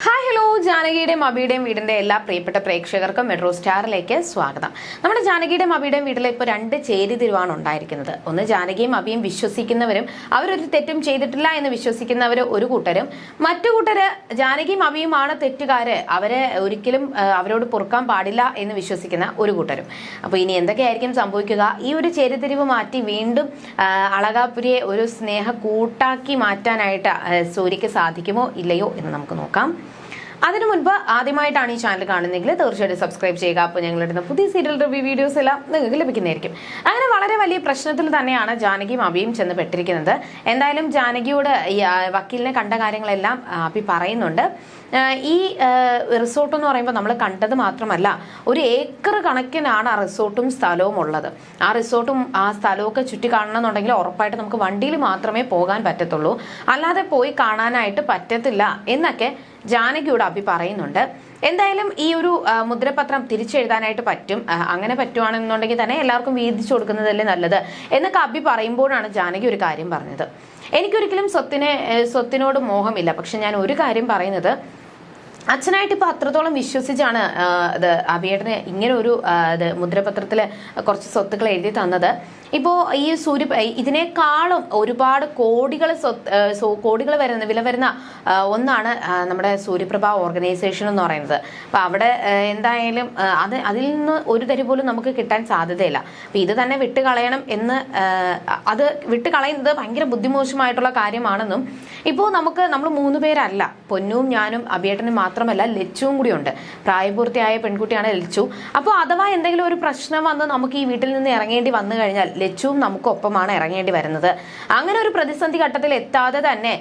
Hi ജാനകിയുടെയും അബിയുടെയും വീടിന്റെ എല്ലാ പ്രിയപ്പെട്ട പ്രേക്ഷകർക്കും മെട്രോ സ്റ്റാറിലേക്ക് സ്വാഗതം. നമ്മുടെ ജാനകിയുടെയും അബിയുടെയും വീട്ടിൽ ഇപ്പോൾ രണ്ട് ചേരിതിരിവാണ് ഉണ്ടായിരിക്കുന്നത്. ഒന്ന് ജാനകിയും അബിയും വിശ്വസിക്കുന്നവരും അവരൊരു തെറ്റും ചെയ്തിട്ടില്ല എന്ന് വിശ്വസിക്കുന്നവർ ഒരു കൂട്ടരും. മറ്റു കൂട്ടര് ജാനകിയും അബിയുമാണ് തെറ്റുകാര്. അവരെ ഒരിക്കലും അവരോട് പൊറുക്കാൻ പാടില്ല എന്ന് വിശ്വസിക്കുന്ന ഒരു കൂട്ടരും. അപ്പോൾ ഇനി എന്തൊക്കെയായിരിക്കും സംഭവിക്കുക? ഈ ഒരു ചേരിതിരിവ് മാറ്റി വീണ്ടും അളകാപുരിയെ ഒരു സ്നേഹ കൂട്ടാക്കി മാറ്റാനായിട്ട് സൂര്യക്ക് സാധിക്കുമോ ഇല്ലയോ എന്ന് നമുക്ക് നോക്കാം. അതിനു മുൻപ് ആദ്യമായിട്ടാണ് ഈ ചാനൽ കാണുന്നതെങ്കിൽ തീർച്ചയായിട്ടും സബ്സ്ക്രൈബ് ചെയ്യുക. അപ്പോൾ ഞങ്ങളിടുന്ന പുതിയ സീരിയൽ റിവ്യൂ വീഡിയോസ് എല്ലാം നിങ്ങൾക്ക് ലഭിക്കുന്നതായിരിക്കും. അങ്ങനെ വളരെ വലിയ പ്രശ്നത്തിൽ തന്നെയാണ് ജാനകിയും അബിയും ചെന്ന് പെട്ടിരിക്കുന്നത് എന്തായാലും ജാനകിയോട് ഈ വക്കീലിനെ കണ്ട കാര്യങ്ങളെല്ലാം അഭി പറയുന്നുണ്ട്. ഈ റിസോർട്ട് എന്ന് പറയുമ്പോൾ നമ്മൾ കണ്ടത് മാത്രമല്ല ഒരു ഏക്കർ കണക്കിനാണ് ആ റിസോർട്ടും സ്ഥലവും ഉള്ളത്. ആ റിസോർട്ടും ആ സ്ഥലവും ഒക്കെ ചുറ്റി കാണണമെന്നുണ്ടെങ്കിൽ ഉറപ്പായിട്ട് നമുക്ക് വണ്ടിയിൽ മാത്രമേ പോകാൻ പറ്റത്തുള്ളൂ. അല്ലാതെ പോയി കാണാനായിട്ട് പറ്റത്തില്ല എന്നൊക്കെ ജാനകിയോട് അഭി പറയുന്നുണ്ട്. എന്തായാലും ഈ ഒരു മുദ്രപത്രം തിരിച്ചെഴുതാനായിട്ട് പറ്റും. അങ്ങനെ പറ്റുവാണെന്നുണ്ടെങ്കിൽ തന്നെ എല്ലാവർക്കും വീതിച്ചു കൊടുക്കുന്നതല്ലേ നല്ലത് എന്നൊക്കെ അഭി പറയുമ്പോഴാണ് ജാനകി ഒരു കാര്യം പറഞ്ഞത്. എനിക്കൊരിക്കലും സ്വത്തിനെ സ്വത്തിനോട് മോഹമില്ല. പക്ഷെ ഞാൻ ഒരു കാര്യം പറയുന്നത് അച്ഛനായിട്ട് ഇപ്പൊ അത്രത്തോളം വിശ്വസിച്ചാണ് അത് അഭിയേട്ടന് ഇങ്ങനെ ഒരു മുദ്രപത്രത്തിൽ കുറച്ച് സ്വത്തുക്കൾ എഴുതി തന്നത്. ഇപ്പോൾ ഈ സൂര്യ ഇതിനേക്കാളും ഒരുപാട് കോടികൾ സ്വത്ത് കോടികൾ വരുന്ന വില വരുന്ന ഒന്നാണ് നമ്മുടെ സൂര്യപ്രഭ ഓർഗനൈസേഷൻ എന്ന് പറയുന്നത്. അപ്പോൾ അവിടെ എന്തായാലും അത് അതിൽ നിന്ന് ഒരു തരി പോലും നമുക്ക് കിട്ടാൻ സാധ്യതയില്ല. അപ്പോൾ ഇത് തന്നെ വിട്ട് കളയണം എന്ന് അത് വിട്ട് കളയുന്നത് ഭയങ്കര ബുദ്ധിമോശമായിട്ടുള്ള കാര്യമാണെന്നും ഇപ്പോൾ നമുക്ക് നമ്മൾ മൂന്ന് പേരല്ല. പൊന്നും ഞാനും അഭിയേട്ടനും മാത്രമല്ല ലച്ചുവും കൂടിയുണ്ട് പ്രായപൂർത്തിയായ പെൺകുട്ടിയാണ് ലച്ചു. അപ്പോൾ അഥവാ എന്തെങ്കിലും ഒരു പ്രശ്നം വന്ന് നമുക്ക് ഈ വീട്ടിൽ നിന്ന് ഇറങ്ങേണ്ടി വന്നു കഴിഞ്ഞാൽ ലച്ചുവും നമുക്കൊപ്പമാണ് ഇറങ്ങേണ്ടി വരുന്നത്. അങ്ങനെ ഒരു പ്രതിസന്ധി ഘട്ടത്തിൽ എത്താതെ തന്നെ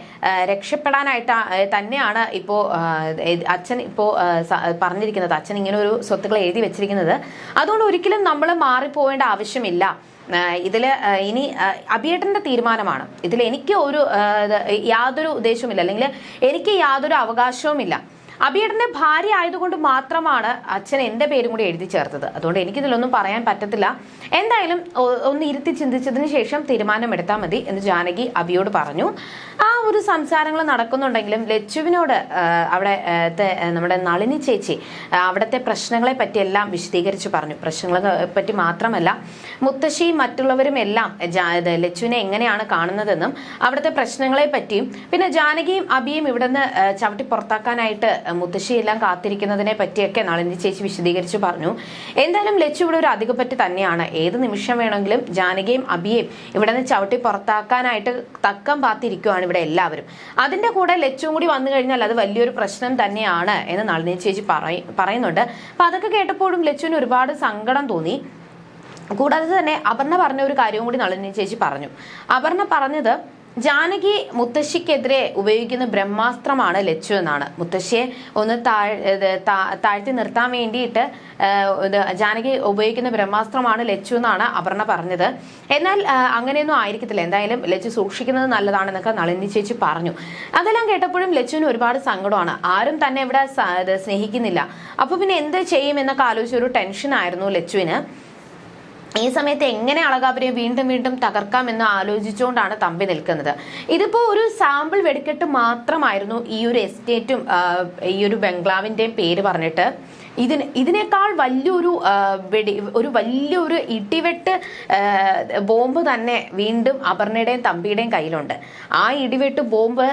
രക്ഷപ്പെടാനായിട്ട് തന്നെയാണ് ഇപ്പോൾ അച്ഛൻ ഇപ്പോൾ പറഞ്ഞിരിക്കുന്നത്. അച്ഛൻ ഇങ്ങനെ ഒരു സ്വത്തുക്കൾ എഴുതി വെച്ചിരിക്കുന്നത്. അതുകൊണ്ട് ഒരിക്കലും നമ്മൾ മാറിപ്പോവേണ്ട ആവശ്യമില്ല. ഇതിൽ ഇനി അഭിയേട്ടന്റെ തീരുമാനമാണ്. ഇതിൽ എനിക്ക് ഒരു യാതൊരു ഉദ്ദേശവുമില്ല. അല്ലെങ്കിൽ എനിക്ക് യാതൊരു അവകാശവുമില്ല. അഭിയേട്ടന്റെ ഭാര്യ ആയതുകൊണ്ട് മാത്രമാണ് അച്ഛൻ എന്റെ പേരും കൂടി എഴുതി ചേർത്തത്. അതുകൊണ്ട് എനിക്കിതിലൊന്നും പറയാൻ പറ്റത്തില്ല. എന്തായാലും ഒന്ന് ഇരുത്തി ചിന്തിച്ചതിന് ശേഷം തീരുമാനമെടുത്താൽ മതി എന്ന് ജാനകി അബിയോട് പറഞ്ഞു. ആ ഒരു സംസാരങ്ങൾ നടക്കുന്നുണ്ടെങ്കിലും ലച്ചുവിനോട് അവിടെ നമ്മുടെ നളിനി ചേച്ചി അവിടുത്തെ പ്രശ്നങ്ങളെ പറ്റി എല്ലാം വിശദീകരിച്ച് പറഞ്ഞു. പ്രശ്നങ്ങളെ പറ്റി മാത്രമല്ല മുത്തശ്ശിയും മറ്റുള്ളവരും എല്ലാം ലച്ചുവിനെ എങ്ങനെയാണ് കാണുന്നതെന്നും അവിടുത്തെ പ്രശ്നങ്ങളെ പറ്റിയും പിന്നെ ജാനകിയും അബിയും ഇവിടുന്ന് ചവിട്ടി പുറത്താക്കാനായിട്ട് മുത്തശ്ശി എല്ലാം കാത്തിരിക്കുന്നതിനെ പറ്റിയൊക്കെ നളിനി ചേച്ചി വിശദീകരിച്ചു പറഞ്ഞു. എന്തായാലും ലച്ചു ഇവിടെ ഒരു അധികപ്പറ്റ് തന്നെയാണ്. ഏത് നിമിഷം വേണമെങ്കിലും ജാനകിയും അബിയെയും ഇവിടെ നിന്ന് ചവിട്ടി പുറത്താക്കാനായിട്ട് തക്കം പാത്തിരിക്കുവാണ് ഇവിടെ എല്ലാവരും. അതിന്റെ കൂടെ ലച്ചും കൂടി വന്നു കഴിഞ്ഞാൽ അത് വലിയൊരു പ്രശ്നം തന്നെയാണ് എന്ന് നളിനി ചേച്ചി പറയുന്നുണ്ട്. അപ്പൊ അതൊക്കെ കേട്ടപ്പോഴും ലച്ചുവിന് ഒരുപാട് സങ്കടം തോന്നി. കൂടാതെ തന്നെ അപർണ പറഞ്ഞ ഒരു കാര്യവും കൂടി നളിനി ചേച്ചി പറഞ്ഞു. അപർണ പറഞ്ഞത് ജാനകി മുത്തശ്ശിക്കെതിരെ ഉപയോഗിക്കുന്ന ബ്രഹ്മാസ്ത്രമാണ് ലച്ചു എന്നാണ്. മുത്തശ്ശിയെ ഒന്ന് താഴ് താഴ്ത്തി നിർത്താൻ വേണ്ടിയിട്ട് ജാനകി ഉപയോഗിക്കുന്ന ബ്രഹ്മാസ്ത്രമാണ് ലച്ചു എന്നാണ് അപർണ പറഞ്ഞത്. എന്നാൽ അങ്ങനെയൊന്നും ആയിരിക്കത്തില്ല. എന്തായാലും ലച്ചു സൂക്ഷിക്കുന്നത് നല്ലതാണെന്നൊക്കെ നളിനി ചേച്ചി പറഞ്ഞു. അതെല്ലാം കേട്ടപ്പോഴും ലച്ചുവിന് ഒരുപാട് സങ്കടമാണ്. ആരും തന്നെ ഇവിടെ സ്നേഹിക്കുന്നില്ല. അപ്പൊ പിന്നെ എന്ത് ചെയ്യും എന്നൊക്കെ ആലോചിച്ച ഒരു ടെൻഷൻ ആയിരുന്നു ലച്ചുവിന്. ഈ സമയത്ത് എങ്ങനെ അളകാപുരിയെ വീണ്ടും വീണ്ടും തകർക്കാം എന്ന് ആലോചിച്ചുകൊണ്ടാണ് തമ്പി നിൽക്കുന്നത്. ഇതിപ്പോ ഒരു സാമ്പിൾ വെടിക്കെട്ട് മാത്രമായിരുന്നു ഈ ഒരു എസ്റ്റേറ്റും ഈ ഒരു ബംഗ്ലാവിന്റെയും പേര് പറഞ്ഞിട്ട്. ഇതിന് ഇതിനേക്കാൾ വലിയൊരു വെടി ഒരു വലിയൊരു ഇടിവെട്ട് ബോംബ് തന്നെ വീണ്ടും അപർണയുടെയും തമ്പിയുടെയും കയ്യിലുണ്ട്. ആ ഇടിവെട്ട് ബോംബ്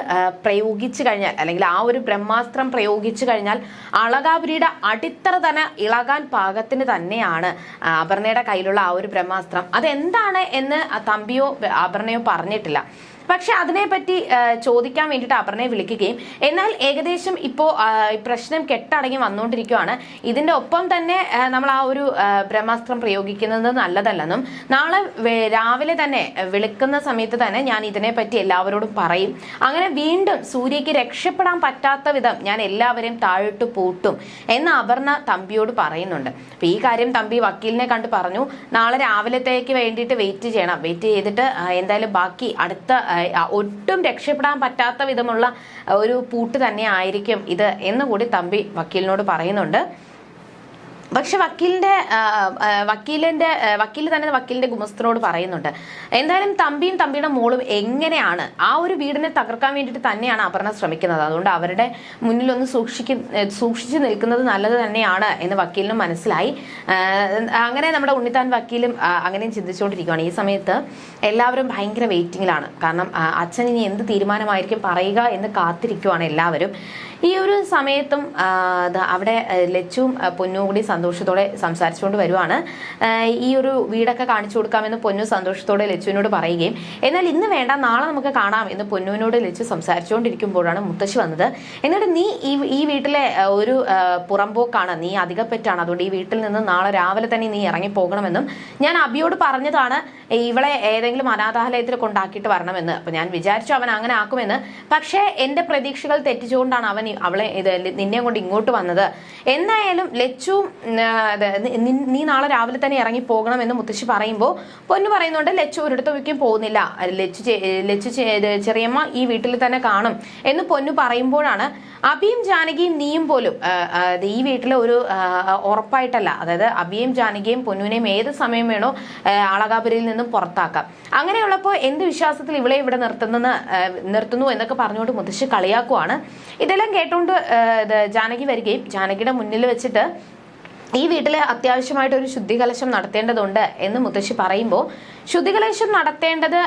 പ്രയോഗിച്ചു കഴിഞ്ഞാൽ അല്ലെങ്കിൽ ആ ഒരു ബ്രഹ്മാസ്ത്രം പ്രയോഗിച്ചു കഴിഞ്ഞാൽ അളകാപുരിയുടെ അടിത്തറ തന്നെ ഇളകാൻ പാകത്തിന് തന്നെയാണ് അപർണയുടെ കയ്യിലുള്ള ആ ഒരു ബ്രഹ്മാസ്ത്രം. അതെന്താണ് എന്ന് തമ്പിയോ അപർണയോ പറഞ്ഞിട്ടില്ല. പക്ഷെ അതിനെപ്പറ്റി ചോദിക്കാൻ വേണ്ടിയിട്ട് അപർണയെ വിളിക്കുകയും എന്നാൽ ഏകദേശം ഇപ്പോൾ പ്രശ്നം കെട്ടടങ്ങി വന്നുകൊണ്ടിരിക്കുകയാണ് ഇതിന്റെ ഒപ്പം തന്നെ നമ്മൾ ആ ഒരു ബ്രഹ്മാസ്ത്രം പ്രയോഗിക്കുന്നത് നല്ലതല്ലെന്നും നാളെ രാവിലെ തന്നെ വിളിക്കുന്ന സമയത്ത് തന്നെ ഞാൻ ഇതിനെപ്പറ്റി എല്ലാവരോടും പറയും. അങ്ങനെ വീണ്ടും സൂര്യക്ക് രക്ഷപ്പെടാൻ പറ്റാത്ത വിധം ഞാൻ എല്ലാവരെയും താഴിട്ട് പൂട്ടും എന്ന് അപർണ തമ്പിയോട് പറയുന്നുണ്ട്. അപ്പൊ ഈ കാര്യം തമ്പി വക്കീലിനെ കണ്ട് പറഞ്ഞു നാളെ രാവിലത്തേക്ക് വേണ്ടിയിട്ട് വെയിറ്റ് ചെയ്യണം. വെയിറ്റ് ചെയ്തിട്ട് എന്തായാലും ബാക്കി അടുത്ത ഒട്ടും രക്ഷപ്പെടാൻ പറ്റാത്ത വിധമുള്ള ഒരു പൂട്ട് തന്നെ ആയിരിക്കും ഇത് എന്നുകൂടി തമ്പി വക്കീലിനോട് പറയുന്നുണ്ട്. പക്ഷെ വക്കീലിന്റെ വക്കീലിന്റെ വക്കീൽ തന്നെ വക്കീലിന്റെ ഗുമസ്തനോട് പറയുന്നുണ്ട്. എന്തായാലും തമ്പിയും തമ്പിയുടെ മോളും എങ്ങനെയാണ് ആ ഒരു വീടിനെ തകർക്കാൻ വേണ്ടിയിട്ട് തന്നെയാണ് അപർണ ശ്രമിക്കുന്നത്. അതുകൊണ്ട് അവരുടെ മുന്നിലൊന്ന് സൂക്ഷിക്ക സൂക്ഷിച്ചു നിൽക്കുന്നത് നല്ലത് തന്നെയാണ് എന്ന് വക്കീലിനും മനസ്സിലായി. അങ്ങനെ നമ്മുടെ ഉണ്ണിത്താൻ വക്കീലും അങ്ങനെയും ചിന്തിച്ചുകൊണ്ടിരിക്കുകയാണ് ഈ സമയത്ത് എല്ലാവരും ഭയങ്കര വെയിറ്റിംഗിലാണ് കാരണം അച്ഛൻ ഇനി എന്ത് തീരുമാനമായിരിക്കും പറയുക എന്ന് കാത്തിരിക്കുവാണ് എല്ലാവരും. ഈ ഒരു സമയത്തും അവിടെ ലച്ചും പൊന്നും കൂടി സന്തോഷത്തോടെ സംസാരിച്ചുകൊണ്ട് വരുവാണ്. ഈ ഒരു വീടൊക്കെ കാണിച്ചു കൊടുക്കാമെന്ന് പൊന്നു സന്തോഷത്തോടെ ലച്ചുവിനോട് പറയുകയും എന്നാൽ ഇന്ന് വേണ്ട നാളെ നമുക്ക് കാണാം എന്ന് പൊന്നുവിനോട് ലച്ചു സംസാരിച്ചുകൊണ്ടിരിക്കുമ്പോഴാണ് മുത്തശ്ശി വന്നത്. എന്നിട്ട് നീ ഈ ഈ വീട്ടിലെ ഒരു പുറമ്പോക്കാണ് നീ അധികപ്പെട്ടാണ് അതുകൊണ്ട് ഈ വീട്ടിൽ നിന്ന് നാളെ രാവിലെ തന്നെ നീ ഇറങ്ങി പോകണമെന്നും ഞാൻ അബിയോട് പറഞ്ഞതാണ് ഇവളെ ഏതെങ്കിലും അനാഥാലയത്തിൽ കൊണ്ടാക്കിയിട്ട് വരണമെന്ന്. അപ്പൊ ഞാൻ വിചാരിച്ചു അവൻ അങ്ങനെ ആക്കുമെന്ന്. പക്ഷേ എന്റെ പ്രതീക്ഷകൾ തെറ്റിച്ചുകൊണ്ടാണ് അവൻ ഈ- അവളെ ഇത് നിന്നെ കൊണ്ട് ഇങ്ങോട്ട് വന്നത്. എന്തായാലും ലച്ചു നി- നാളെ രാവിലെ തന്നെ ഇറങ്ങി പോകണം എന്ന് മുത്തശ്ശി പറയുമ്പോൾ പൊന്നു പറയുന്നുണ്ട് ലച്ചു ഒരിടത്തും പോകുന്നില്ല. ലച്ചു ലച്ചു ചെറിയമ്മ ഈ വീട്ടിൽ തന്നെ കാണും എന്ന് പൊന്നു പറയുമ്പോഴാണ് അബിയും ജാനകിയും നീയും പോലും ഈ വീട്ടിലെ ഒരു ഉറപ്പായിട്ടല്ല. അതായത് അബിയും ജാനകിയും പൊന്നുവിനെയും ഏത് സമയം വേണോ അളകാപുരിയിൽ നിന്നും പുറത്താക്കാം. അങ്ങനെയുള്ളപ്പോൾ എന്ത് വിശ്വാസത്തിൽ ഇവളെ ഇവിടെ നിർത്തുന്നെന്ന് ആ, നിർത്തുന്നു എന്നൊക്കെ പറഞ്ഞുകൊണ്ട് മുത്തശ്ശി കളിയാക്കുവാണ്. ഇതെല്ലാം കേട്ടുകൊണ്ട് ജാനകി വരികയും ജാനകിയുടെ മുന്നിൽ വെച്ചിട്ട് ഈ വീട്ടിലെ അത്യാവശ്യമായിട്ട് ഒരു ശുദ്ധികലശം നടത്തേണ്ടതുണ്ട് എന്ന് മുത്തശ്ശി പറയുമ്പോൾ ശുദ്ധികലശം നടത്തേണ്ടത്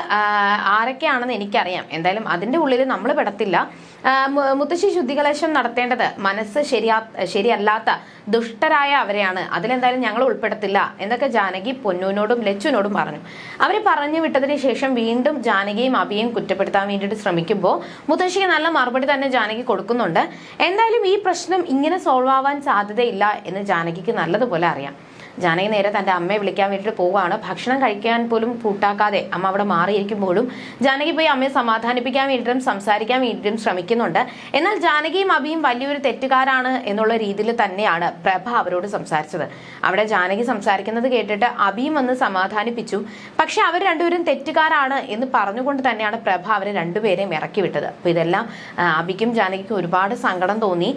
ആരൊക്കെയാണെന്ന് എനിക്കറിയാം. എന്തായാലും അതിന്റെ ഉള്ളിൽ നമ്മൾ പെടത്തില്ല. മുത്തശ്ശി ശുദ്ധികലശം നടത്തേണ്ടത് മനസ്സ് ശരിയാ ശരിയല്ലാത്ത ദുഷ്ടരായ അവരെയാണ്. അതിലെന്തായാലും ഞങ്ങൾ ഉൾപ്പെടുത്തില്ല. എന്നൊക്കെ ജാനകി പൊന്നൂനോടും ലച്ചുവിനോടും പറഞ്ഞു. അവർ പറഞ്ഞു വിട്ടതിന് ശേഷം വീണ്ടും ജാനകിയും അബിയും കുറ്റപ്പെടുത്താൻ വേണ്ടിയിട്ട് ശ്രമിക്കുമ്പോൾ മുത്തശ്ശിക്ക് നല്ല മറുപടി തന്നെ ജാനകി കൊടുക്കുന്നുണ്ട്. എന്തായാലും ഈ പ്രശ്നം ഇങ്ങനെ സോൾവ് ആവാൻ സാധ്യതയില്ല എന്ന് ജാനകിക്ക് നല്ലതുപോലെ അറിയാം. ജാനകി നേരെ തന്റെ അമ്മയെ വിളിക്കാൻ വേണ്ടിയിട്ട് പോവുകയാണ് ഭക്ഷണം കഴിക്കാൻ പോലും കൂട്ടാക്കാതെ അമ്മ അവിടെ മാറിയിരിക്കുമ്പോഴും ജാനകി പോയി അമ്മയെ സമാധാനിപ്പിക്കാൻ വേണ്ടിയിട്ടും സംസാരിക്കാൻ വേണ്ടിയിട്ടും ശ്രമിക്കുന്നുണ്ട്. എന്നാൽ ജാനകിയും അബിയും വലിയൊരു തെറ്റുകാരാണ് എന്നുള്ള രീതിയിൽ തന്നെയാണ് പ്രഭ അവരോട് സംസാരിച്ചത്. അവിടെ ജാനകി സംസാരിക്കുന്നത് കേട്ടിട്ട് അബിയും വന്ന് സമാധാനിപ്പിച്ചു. പക്ഷെ അവർ രണ്ടുപേരും തെറ്റുകാരാണ് എന്ന് പറഞ്ഞുകൊണ്ട് തന്നെയാണ് പ്രഭ അവരെ രണ്ടുപേരെയും ഇറക്കി വിട്ടത്. അപ്പൊ ഇതെല്ലാം അബിക്കും ജാനകിക്കും ഒരുപാട് സങ്കടം തോന്നി.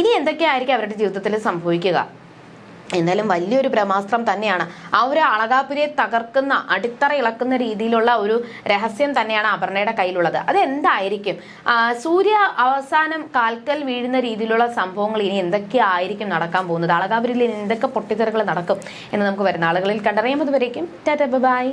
ഇനി എന്തൊക്കെയായിരിക്കും അവരുടെ ജീവിതത്തിൽ സംഭവിക്കുക? എന്തായാലും വലിയൊരു ബ്രഹ്മാസ്ത്രം തന്നെയാണ്. ആ ഒരു അളകാപുരിയെ തകർക്കുന്ന അടിത്തറ ഇളക്കുന്ന രീതിയിലുള്ള ഒരു രഹസ്യം തന്നെയാണ് അപർണയുടെ കയ്യിലുള്ളത്. അത് എന്തായിരിക്കും? സൂര്യ അവസാനം കാൽക്കൽ വീഴുന്ന രീതിയിലുള്ള സംഭവങ്ങൾ ഇനി എന്തൊക്കെ ആയിരിക്കും നടക്കാൻ പോകുന്നത്? അളകാപുരിയിൽ എന്തൊക്കെ പൊട്ടിത്തെറികൾ നടക്കും എന്ന് നമുക്ക് വരുന്ന ആളുകളിൽ കണ്ടറിയാം. അതുവരേക്കും ടാറ്റ ബൈ.